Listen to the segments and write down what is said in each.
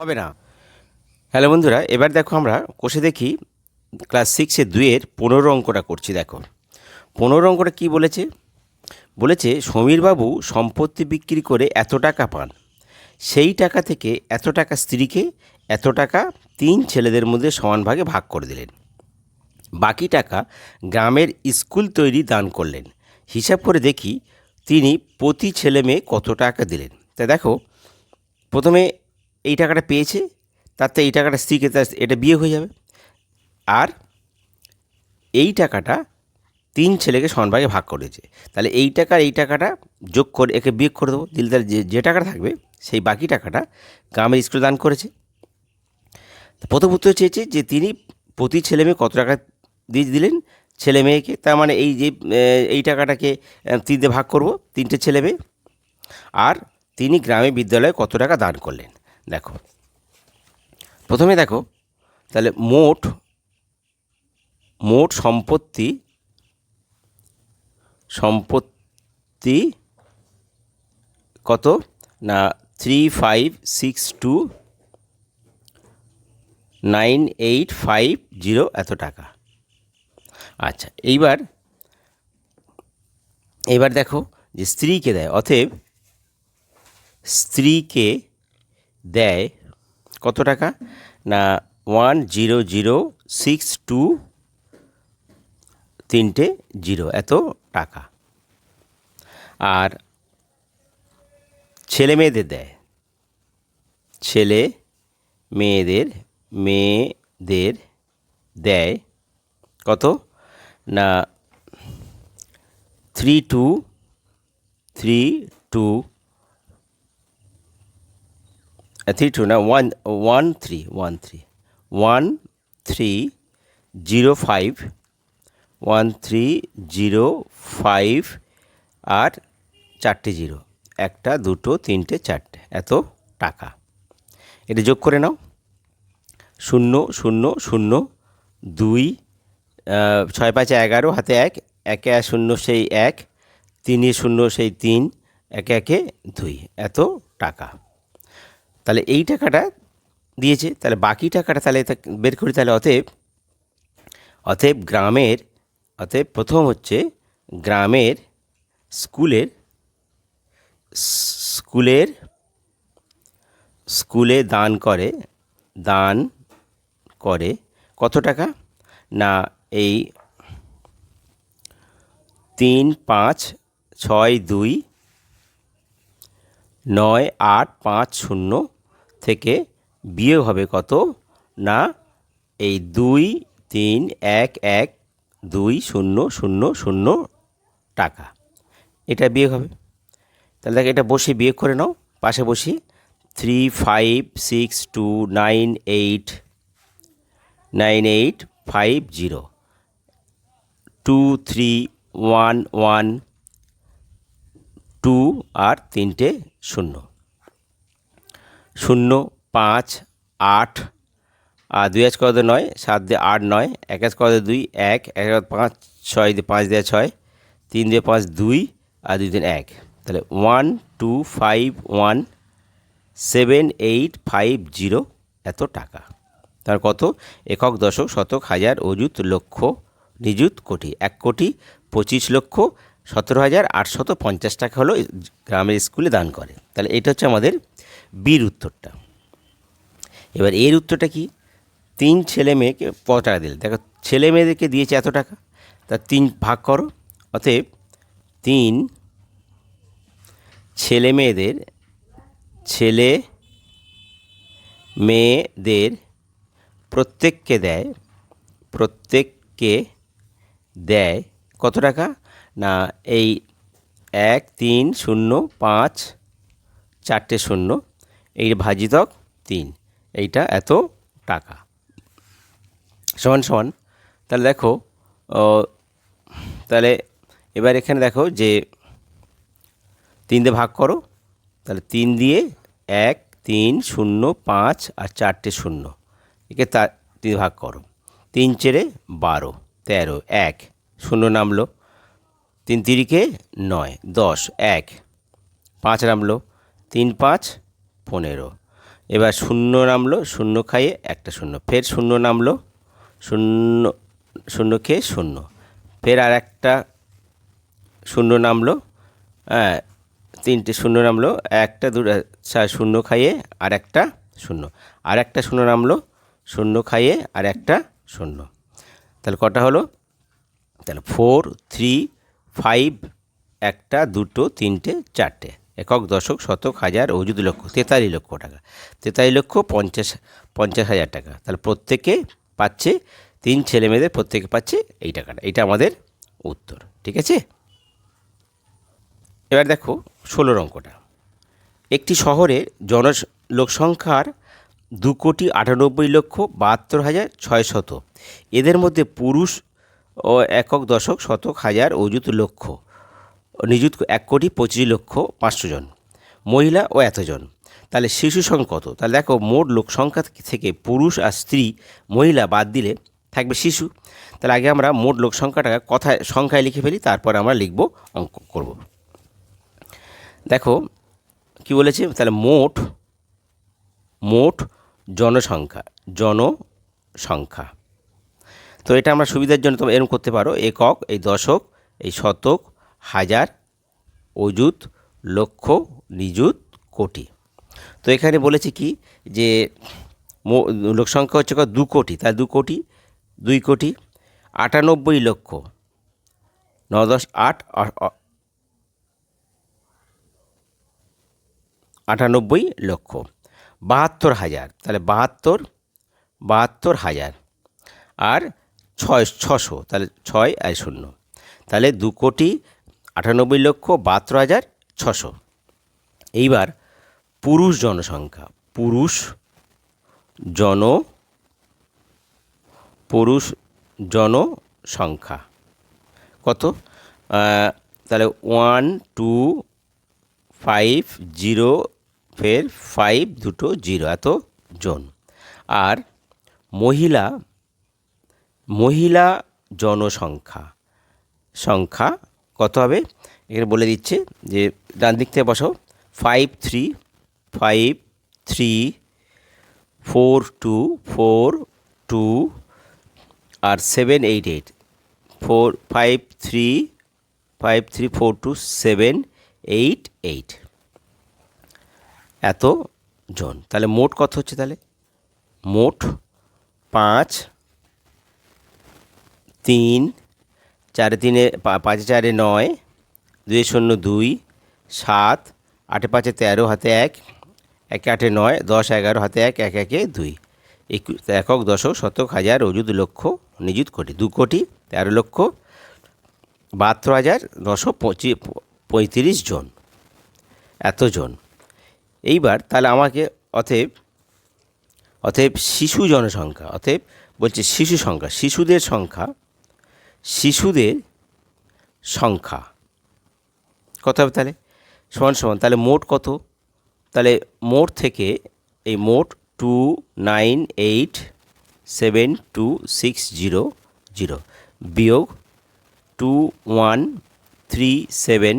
হবে না। হ্যালো বন্ধুরা, এবার দেখো আমরা কোষে দেখি ক্লাস সিক্সে দুইয়ের পনেরো অঙ্কটা করছি, দেখো। পনেরো অঙ্কটা কী বলেছে? বলেছে, সমীরবাবু সম্পত্তি বিক্রি করে এত টাকা পান। সেই টাকা থেকে এত টাকা স্ত্রীকে, এত টাকা তিন ছেলেদের মধ্যে সমান ভাগে ভাগ করে দিলেন। বাকি টাকা গ্রামের স্কুল তৈরি দান করলেন। হিসাব করে দেখি, তিনি প্রতি ছেলে মেয়ে কত টাকা দিলেন? তা দেখো, প্রথমে এই টাকাটা পেয়েছে, তাতে এই টাকাটা স্ত্রীকে তার এটা বিয়ে হয়ে যাবে। আর এই টাকাটা তিন ছেলেকে সমানভাগে ভাগ করেছে তাহলে এই টাকা এই টাকাটা যোগ করে একে বিয়োগ করে দেবো। দিলে তার যে যে টাকাটা থাকবে, সেই বাকি টাকাটা গ্রামের স্কুলে দান করেছে। প্রথম উত্তর চেয়েছে যে তিনি প্রতি ছেলে মেয়ে কত টাকা দিয়ে দিলেন? ছেলে মেয়েকে, তার মানে এই যে এই টাকাটাকে তিনটে ভাগ করব, তিনটে ছেলে মেয়ে। আর তিনি গ্রামে বিদ্যালয়ে কত টাকা দান করলেন? দেখো। প্রথমে দেখো, তাহলে মোট মোট সম্পত্তি সম্পত্তি কত? না three five six two nine eight five zero এত টাকা। আচ্ছা এইবার এবার দেখো যে স্ত্রীকে দেয়, অতএব স্ত্রীকে দেয় কত টাকা? না one zero zero six two তিনটে জিরো এত টাকা। আর ছেলে মেয়েদের দেয়। ছেলে মেয়েদের মেয়েদের দেয় কত? না three two three two three two না one one three one three one three zero five one three zero five আর চারটে জিরো একটা, দুটো, তিনটে, চারটে। এত টাকা। এটা যোগ করে নাও। শূন্য শূন্য শূন্য, দুই ছয়, পাঁচে, এগারো, হাতে এক। একে শূন্য, সেই এক। তিনে শূন্য, সেই তিন। একে একে, দুই। এত টাকা। তাহলে এই টাকাটা দিয়েছে, তাহলে বাকি টাকাটা তাহলে বের করি, তাহলে অতএব অতএব গ্রামের, অতএব প্রথম হচ্ছে গ্রামের স্কুলের স্কুলের, স্কুলে দান করে দান করে কত টাকা? না, এই তিন, পাঁচ, ছয়, দুই, নয়, আট, পাঁচ, শূন্য থেকে বিয়োগ হবে কত? না, এই দুই, তিন, এক এক, দুই, শূন্য শূন্য শূন্য টাকা। এটা বিয়োগ হবে। তাহলে দেখ এটা বসে বিয়োগ করে নাও, পাশে বসি three, five, six, two, nine, eight nine, eight, five, zero. Two, three, one one, two আর তিনটে শূন্য। শূন্য পাঁচ আট, আর দুই আজ কত নয়, সাত দিয়ে আট নয়, এক আজ কত দুই, এক এক পাঁচ, ছয় দিয়ে পাঁচ দিয়ে ছয়, তিন দিয়ে পাঁচ দুই, আর দুই দিন এক। তাহলে one two five one seven eight five zero এত টাকা। তার কত? একক দশক, শতক, হাজার, অযুত, লক্ষ, নিযুত, কোটি। এক কোটি, পঁচিশ লক্ষ, সতেরো হাজার, আটশত পঞ্চাশ টাকা হলো গ্রামের স্কুলে দান করে। তাহলে এটা হচ্ছে আমাদের বীর উত্তরটা। এবার এর উত্তরটা কি? তিন ছেলে মেয়েকে কত টাকা দিলে? দেখো, ছেলে মেয়েদেরকে দিয়েছে এত টাকা তা তিন ভাগ করো, অতএব তিন ছেলে মেয়েদের ছেলে মেয়েদের প্রত্যেককে দেয় প্রত্যেককে দেয় কত টাকা? না, এই এক, তিন, শূন্য, পাঁচ, চারটে শূন্য এই ভাজিতক তিন, এইটা এত টাকা। সমান সমান। তাহলে দেখো তাহলে এবার এখানে দেখো যে তিন দিয়ে ভাগ করো, তাহলে তিন দিয়ে এক, তিন, শূন্য, পাঁচ আর চারটে শূন্য। একে তার তিন ভাগ করো। তিন চেরে বারো, তেরো, এক, শূন্য নামলো। তিন তিরিকে নয়, দশ, এক, পাঁচ নামলো। তিন, পাঁচ পনেরো। এবার শূন্য নামলো, শূন্য খাইয়ে একটা শূন্য। ফের শূন্য নামলো, শূন্য শূন্য খেয়ে শূন্য। ফের আর একটা শূন্য নামলো হ্যাঁ তিনটে শূন্য নামলো, একটা চা- শূন্য খাইয়ে আর একটা শূন্য। আর একটা শূন্য নামলো, শূন্য খাইয়ে আর একটা শূন্য। তাহলে কটা হলো? তাহলে ফোর থ্রি ফাইভ একটা, দুটো, তিনটে, চারটে। একক দশক শতক হাজার অযুত লক্ষ, তেতাল্লিশ লক্ষ টাকা। তেতাল্লিশ লক্ষ পঞ্চাশ পঞ্চাশ হাজার টাকা। তাহলে প্রত্যেকে পাচ্ছে, তিন ছেলে মেয়েদের প্রত্যেকে পাচ্ছে এই টাকাটা। এটা আমাদের উত্তর, ঠিক আছে? এবার দেখো ষোলোর অঙ্কটা। একটি শহরের জন লোকসংখ্যার দু কোটি আটানব্বই লক্ষ বাহাত্তর হাজার ছয় শত এদের মধ্যে পুরুষ ও একক দশক শতক হাজার অযুত লক্ষ। নিযুত এক কোটি পঁচিশ লক্ষ পাঁচশো জন। মহিলা ও এতজন। তাহলে শিশু সংখ্যা কত? তাহলে দেখো, মোট লোক সংখ্যা থেকে পুরুষ আর স্ত্রী, মহিলা বাদ দিলে থাকবে শিশু। তাহলে আগে আমরা মোট লোক সংখ্যাটাকে কথায়, সংখ্যায় লিখে ফেলি, তারপর আমরা লিখব অঙ্ক করব। দেখো, কি বলেছে? তাহলে মোট মোট জনসংখ্যা জনসংখ্যা। তো এটা আমরা সুবিধার জন্য তোমরা এরকম করতে পারো। একক, এই দশক, এই শতক হাজার, অযুত, লক্ষ, নিযুত, কোটি। তো এখানে বলেছে কি যে মো- লোকসংখ্যা হচ্ছে? দু কোটি। তার দু কোটি, দুই কোটি, আটানব্বই লক্ষ ন দশ আট আটানব্বই লক্ষ। বাহাত্তর হাজার। তাহলে বাহাত্তর বাহাত্তর হাজার। আর ছয়, ছশো। তাহলে ছয় আর শূন্য। তাহলে দু কোটি আটানব্বই লক্ষ বাহাত্তর হাজার ছশো। এইবার পুরুষ জনসংখ্যা, পুরুষ জন, পুরুষ জনসংখ্যা। কত? তাহলে ওয়ান টু ফাইভ জিরো ফের ফাইভ দুটো জিরো এত জন। আর মহিলা মহিলা জনসংখ্যা, সংখ্যা কত হবে? এখানে বলে দিচ্ছে যে, ডান দিক থেকে বসাও। Five three five three four two four two আর seven eight eight four five three five three four two seven eight eight এত জন। তাহলে মোট কত হচ্ছে তাহলে? মোট পাঁচ, তিন চারে তিনে পাঁচে চারে নয় দুই শূন্য দুই, সাত, আটে পাঁচে তেরো হাতে এক, একে আটে নয়, দশ এগারো হাতে এক এক একে দুই। একু, একক, দশক, শতক, হাজার, অযুত, লক্ষ, নিযুত, কোটি, দু কোটি, তেরো লক্ষ, বাহাত্তর হাজার, নশো পঁচি পঁয়ত্রিশ জন। এতজন এইবার তাহলে আমাকে অতএব অতএব শিশু জনসংখ্যা, অতএব বলছে শিশু সংখ্যা, শিশুদের সংখ্যা শিশুদের সংখ্যা কত হবে তাহলে সমান সমান তাহলে মোট কত তাহলে মোট থেকে এই মোট two nine eight seven two six zero zero বিয়োগ two one three seven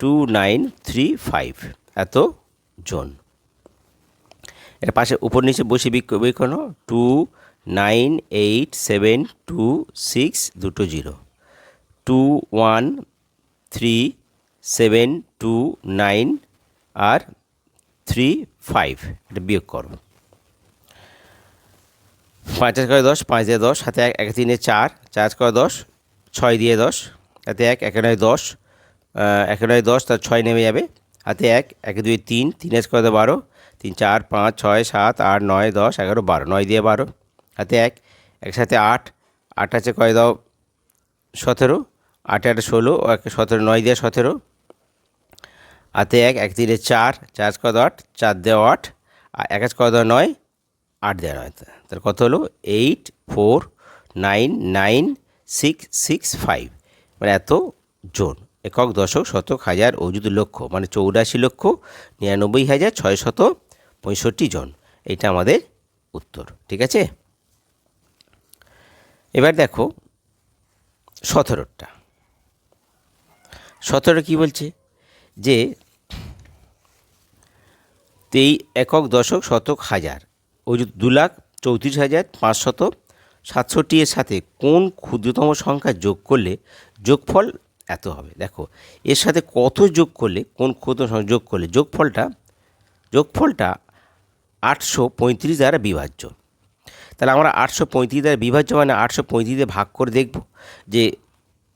two nine three five এত জন এর পাশে উপর নিচে বসে বিকোণ two nine eight seven two six দুটো zero. Two one three seven two nine আর থ্রি ফাইভ। এটা বিয়োগ করো। পাঁচ হাজার করে দশ, পাঁচ দিয়ে দশ হাতে এক এক তিনে চার চার করে দশ, ছয় দিয়ে দশ হাতে এক, একে নয় দশ একে নয় দশ, তার ছয় নেমে যাবে। হাতে এক, একে দুই তিন তিন এক করে বারো, তিন চার, পাঁচ, ছয়, সাত, আট, নয়, দশ, এগারো, বারো, নয় দিয়ে বারো। হাতে এক, একসাথে আট আট আছে কয় দাও? সতেরো। আটে আটে ষোলো, ও একে সতেরো, নয় দিয়ে সতেরো। হাতে এক এক তিনে চার চার কত আট, চার দেওয়া আট। আর এক কত দেওয়া নয়, আট দেওয়া নয়। তাহলে কত হলো? Eight, four, nine nine, six six, five. মানে এত জন। একক, দশক, শতক, হাজার, অযুত লক্ষ। মানে চৌরাশি লক্ষ, নিরানব্বই হাজার ছয় শত পঁয়ষট্টি জন। এইটা আমাদের উত্তর। ঠিক আছে? এবার দেখো সতেরোটা। সতেরো কী বলছে? যে তেই একক দশক শতক হাজার। ওই দু লাখ চৌত্রিশ হাজার পাঁচশত সাতষট্টি এর সাথে কোন ক্ষুদ্রতম সংখ্যা যোগ করলে যোগফল এত হবে? দেখো, এর সাথে কত যোগ করলে, কোন ক্ষুদ্র সংখ্যা যোগ করলে যোগফলটা যোগফলটা আটশো পঁয়ত্রিশ দ্বারা বিভাজ্য। তাহলে আমরা আটশো পঁয়ত্রিশ দ্বারা বিভাজ্য মানে আটশো পঁয়ত্রিশ দিয়ে ভাগ করে দেখব যে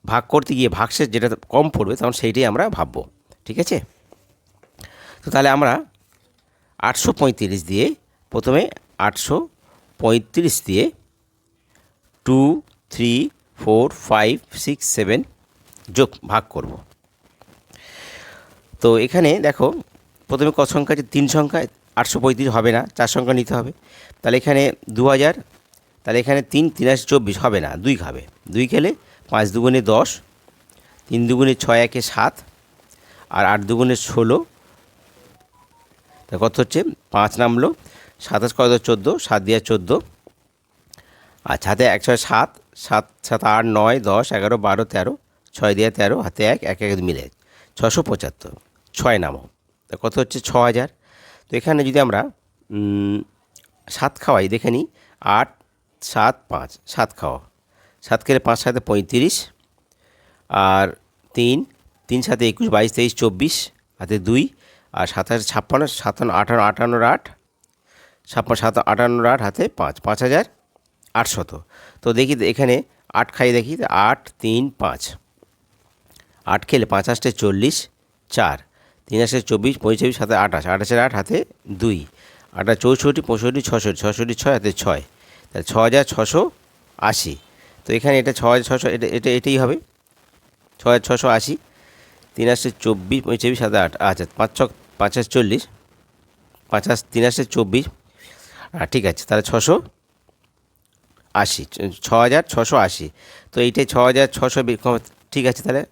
ভাগ করতে গিয়ে ভাগশেষ যেটা কম পড়বে তখন সেইটাই আমরা ভাববো, ঠিক আছে? তো তাহলে আমরা আটশো পঁয়ত্রিশ দিয়ে প্রথমে আটশো পঁয়ত্রিশ দিয়ে two three four five six seven যোগ ভাগ করব। তো এখানে দেখো, প্রথমে কত সংখ্যা আছে? তিন সংখ্যা আটশো পঁয়ত্রিশ হবে না, চার সংখ্যা নিতে হবে। তাহলে এখানে দু হাজার তাহলে এখানে তিন তিন আশি চব্বিশ হবে না, দুই খাবে। দুই খেলে পাঁচ দুগুণে দশ, তিন দুগুণে ছয় একে সাত, আর আট দুগুণে ষোলো। তা কত হচ্ছে? পাঁচ নামলো, সাতাশ কত চোদ্দ, সাত দিয়া চোদ্দ। আচ্ছা হাতে এক ছয় সাত সাত সাত আট নয়, দশ, এগারো, বারো, তেরো, ছয় দিয়ে তেরো, হাতে এক এক এক মিলে। ছশো পঁচাত্তর, ছয় নামো। তা কত হচ্ছে? ছ হাজার তো এখানে যদি আমরা সাত খাওয়াই, দেখে নিই, আট, সাত, পাঁচ, সাত খাওয়া। সাত খেলে পাঁচ সাথে পঁয়ত্রিশ, আর তিন তিন সাথে একুশ, বাইশ, তেইশ, চব্বিশ, হাতে দুই, আর সাতাশ, ছাপ্পান্ন, সাতান্ন, আটান্ন, আটান্নর আট, ছাপ্পান্ন সাত আটান্নর আট, হাতে পাঁচ পাঁচ হাজার আটশত। তো দেখি এখানে আট খাই দেখি, আট, তিন, পাঁচ। আট খেলে পাঁচ আষ্টে চল্লিশ, চার। তিন আষ্টে চব্বিশ পঁয়তাল্লিশ সাথে আঠাশ। আঠাশের আট হাতে দুই। আটা চৌষট্টি, পঁয়ষট্টি ছষট্টি ছষট্টি ছয় হাতে ছয়। তাহলে ছ হাজার ছশো আশি। তো এখানে এটা ছ হাজার ছশো, এটা এটা, এটাই হবে। ছ হাজার ছশো আশি। তিন আসে চব্বিশ পঁয়তাল্লিশ সাথে আট। আচ্ছা পাঁচ ছ পাঁচ হাজার চল্লিশ। পাঁচ হাজার তিন আসে চব্বিশ। ঠিক আছে, তাহলে ছশো আশি, ছ হাজার ছশো আশি। তো এইটাই ছ হাজার ছশো ঠিক আছে, তাহলে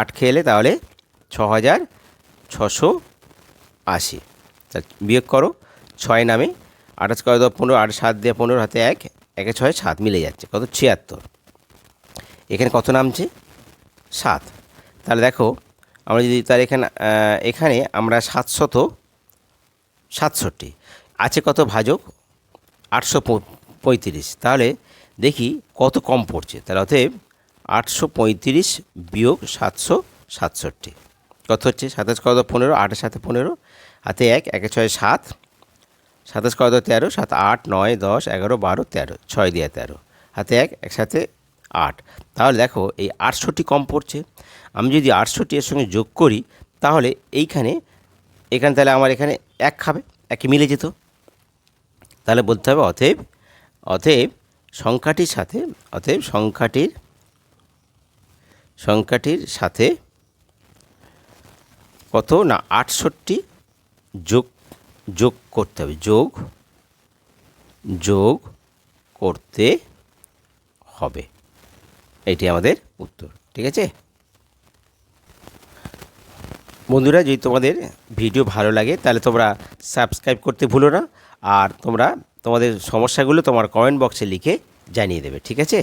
আট খেলে তাহলে ছ হাজার ছশো আশি। তা বিয়োগ করো, ছয় নামে আঠাশ করে দাও পনেরো, আট সাত দিয়ে পনেরো, হাতে এক, একে ছয়, সাত, মিলে যাচ্ছে, কত? ছিয়াত্তর। এখানে কত নামছে? সাত। তাহলে দেখো, আমরা যদি তার এখানে এখানে আমরা সাতশত সাতষট্টি। আছে কত ভাজক? আটশো পঁয়ত্রিশ। তাহলে দেখি কত কম পড়ছে। তাহলে অতএব আটশো পঁয়ত্রিশ বিয়োগ সাতশো সাতষট্টি। কত হচ্ছে? সাতাশ কত পনেরো, আটের সাথে পনেরো, হাতে এক, একে ছয় সাত, সাতাশ কত তেরো, সাত আট, নয়, দশ, এগারো, বারো, তেরো, ছয় দিয়ে তেরো, হাতে এক, একসাথে আট। তাহলে দেখো, এই আটষট্টি কম পড়ছে। আমি যদি আটষট্টি এর সঙ্গে যোগ করি, তাহলে এইখানে, এখানে তাহলে আমার এখানে এক খাবে, একে মিলে যেত। তাহলে বলতে হবে অতএব অতএব সংখ্যাটির সাথে, অতএব সংখ্যাটির সংখ্যাটির সাথে কত? না, আটষট্টি যোগ যোগ করতে হবে। যোগ যোগ করতে হবে। এটি আমাদের উত্তর, ঠিক আছে? বন্ধুরা, যদি তোমাদের ভিডিও ভালো লাগে, তাহলে তোমরা সাবস্ক্রাইব করতে ভুলো না, আর তোমরা তোমাদের সমস্যাগুলো তোমার কমেন্ট বক্সে লিখে জানিয়ে দেবে, ঠিক আছে?